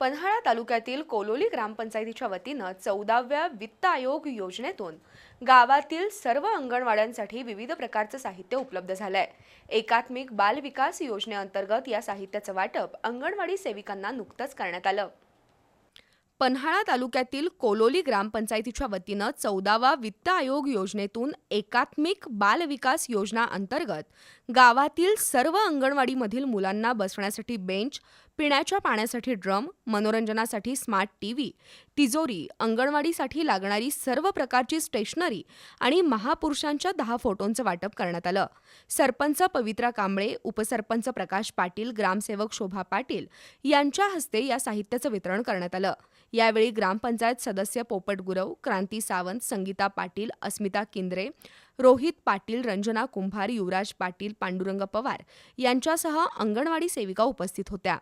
पन्हाळा तालुक्यातील कोलोली ग्रामपंचायतीच्या वतीनं चौदाव्या वित्त आयोग योजनेतून गावातील सर्व अंगणवाड्यांसाठी विविध प्रकारचं साहित्य उपलब्ध झालंय. एकात्मिक बाल विकास योजनेअंतर्गत या साहित्याचं वाटप अंगणवाडी सेविकांना नुकतंच करण्यात आलं. पन्हाळा तालुक्यातील कोलोली ग्रामपंचायतीच्या वतीनं चौदावा वित्त आयोग योजनेतून एकात्मिक बाल विकास योजना अंतर्गत गावातील सर्व अंगणवाडीमधील मुलांना बसण्यासाठी बेंच पिण्याच्या पाण्यासाठी ड्रम मनोरंजनासाठी स्मार्ट टीव्ही तिजोरी अंगणवाडीसाठी लागणारी सर्व प्रकारची स्टेशनरी आणि महापुरुषांच्या दहा फोटोंचं वाटप करण्यात आलं. सरपंच पवित्रा कांबळे उपसरपंच प्रकाश पाटील ग्रामसेवक शोभा पाटील यांच्या हस्ते या साहित्याचं वितरण करण्यात आलं. यावेळी ग्रामपंचायत सदस्य पोपट गुरव क्रांती सावंत संगीता पाटील अस्मिता किंद्रे रोहित पाटील रंजना कुंभार युवराज पाटील पांडुरंग पवार यांच्यासह अंगणवाडी सेविका उपस्थित होत्या.